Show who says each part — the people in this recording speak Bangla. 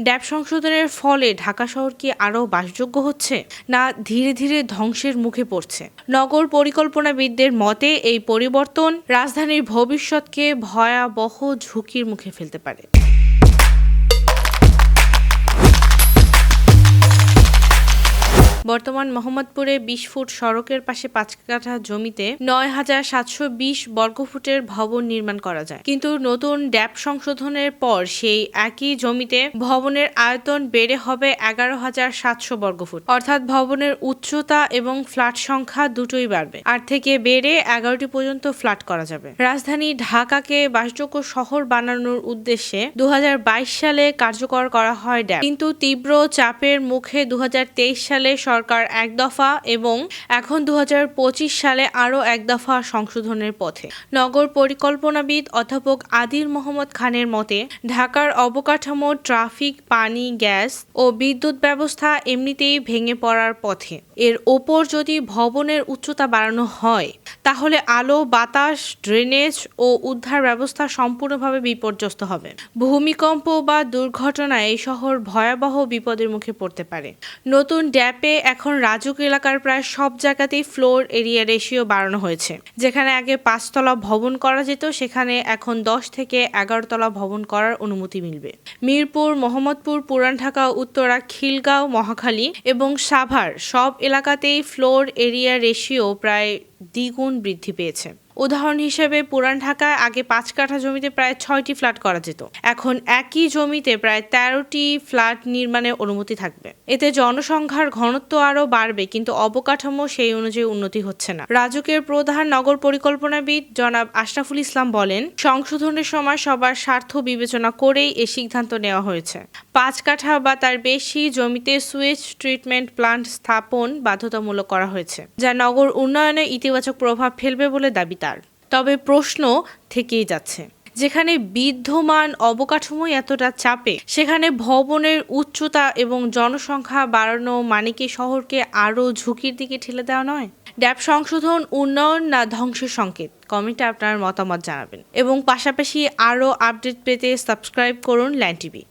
Speaker 1: ড্যাব সংশোধনের ফলে ঢাকা শহর কি আরও বাসযোগ্য হচ্ছে? না, ধীরে ধীরে ধ্বংসের মুখে পড়ছে। নগর পরিকল্পনাবিদদের মতে, এই পরিবর্তন রাজধানীর ভবিষ্যৎকে ভয়াবহ ঝুঁকির মুখে ফেলতে পারে। বর্তমান মোহাম্মদপুরে বিশ ফুট সড়কের পাশে পাঁচ কাঠা জমিতে নয় হাজার সাতশো বিশ বর্গফুটের ভবন নির্মাণ করা যায়। কিন্তু নতুন ড্যাব সংশোধনের পর সেই একই জমিতে ভবনের আয়তন বেড়ে হবে এগারো হাজার সাতশো বর্গফুট। অর্থাৎ ভবনের উচ্চতা এবং ফ্ল্যাট সংখ্যা দুটোই বাড়বে। আর থেকে বেড়ে এগারোটি পর্যন্ত ফ্ল্যাট করা যাবে। রাজধানী ঢাকাকে বাসযোগ্য শহর বানানোর উদ্দেশ্যে দু হাজার বাইশ সালে কার্যকর করা হয় ড্যাব। কিন্তু তীব্র চাপের মুখে দু হাজার তেইশ সালে সরকার এক দফা এবং এখন দু হাজার পঁচিশ সালে আরও এক দফা সংশোধনের পথে। নগর পরিকল্পনাবিদ অধ্যাপক আদিল মোহাম্মদ খানের মতে, ঢাকার অবকাঠামো, ট্রাফিক, পানি, গ্যাস ও বিদ্যুৎ ব্যবস্থা এমনিতেই ভেঙে পড়ার পথে। এর ওপর যদি ভবনের উচ্চতা বাড়ানো হয় তাহলে আলো, বাতাস ড্রেনেজ ও উদ্ধার ব্যবস্থা সম্পূর্ণভাবে বিপর্যস্ত হবে। ভূমিকম্প বা দুর্ঘটনায় এই শহর ভয়াবহ বিপদের মুখে পড়তে পারে। নতুন ড্যাপে এখন রাজুক এলাকার প্রায় সব জায়গাতেই ফ্লোর এরিয়া রেশিও বাড়ানো হয়েছে। যেখানে আগে পাঁচতলা ভবন করা যেত, সেখানে এখন দশ থেকে এগারো তলা ভবন করার অনুমতি মিলবে। মিরপুর, মোহাম্মদপুর, পুরান ঢাকা, উত্তরা, খিলগাঁও, মহাখালী এবং সাভার সব এলাকাতেই ফ্লোর এরিয়া রেশিও প্রায় দ্বিগুণ বৃদ্ধি পেয়েছে। উদাহরণ হিসেবে পুরান ঢাকায় আগে পাঁচ কাঠা জমিতে প্রায় ছয়টি ফ্ল্যাট করা যেত। এখন একই জমিতে প্রায় তেরোটি ফ্ল্যাট নির্মাণের অনুমতি থাকবে। এতে জনসংখ্যার ঘনত্ব আরও বাড়বে, কিন্তু অবকাঠামো সেই অনুযায়ী উন্নতি হচ্ছে না। রাজুকের প্রধান নগর পরিকল্পনাবিদ জনাব আশরাফুল ইসলাম বলেন, সংশোধনের সময় সবার স্বার্থ বিবেচনা করেই এ সিদ্ধান্ত নেওয়া হয়েছে। পাঁচ কাঠা বা তার বেশি জমিতে সুয়েজ ট্রিটমেন্ট প্লান্ট স্থাপন বাধ্যতামূলক করা হয়েছে, যা নগর উন্নয়নে ইতিবাচক প্রভাব ফেলবে বলে দাবি তবে প্রশ্ন থেকেই যাচ্ছে। যেখানে বিদ্যমান অবকাঠামো এতটা চাপে, সেখানে ভবনের উচ্চতা এবং জনসংখ্যা বাড়ানো মানে কি শহরকে আরও ঝুঁকির দিকে ঠেলে দেওয়া নয়? ড্যাব সংশোধন, উন্নয়ন না ধ্বংসের সংকেত? কমেন্টে আপনার মতামত জানাবেন। এবং পাশাপাশি আরও আপডেট পেতে সাবস্ক্রাইব করুন ল্যান্ড টিভি।